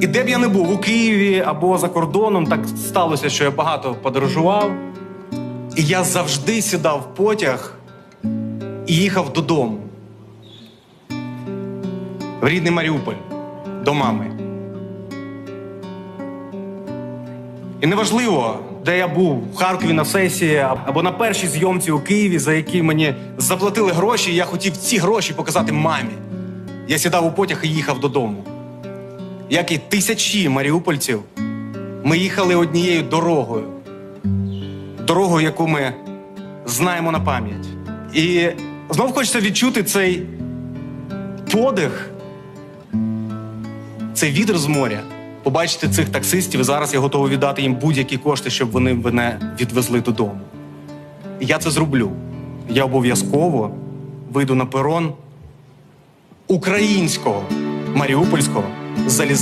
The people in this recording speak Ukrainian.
І де б я не був у Києві або за кордоном, так сталося, що я багато подорожував. І я завжди сідав в потяг і їхав додому. В рідний Маріуполь до мами. І неважливо, де я був в Харкові на сесії або на першій зйомці у Києві, за які мені заплатили гроші, і я хотів ці гроші показати мамі. Я сідав у потяг і їхав додому. Як і тисячі маріупольців, ми їхали однією дорогою. Дорогою, яку ми знаємо на пам'ять. І знов хочеться відчути цей подих, цей вітер з моря. Побачити цих таксистів, і зараз я готовий віддати їм будь-які кошти, щоб вони мене відвезли додому. І я це зроблю. Я обов'язково вийду на перон українського маріупольського залізниці.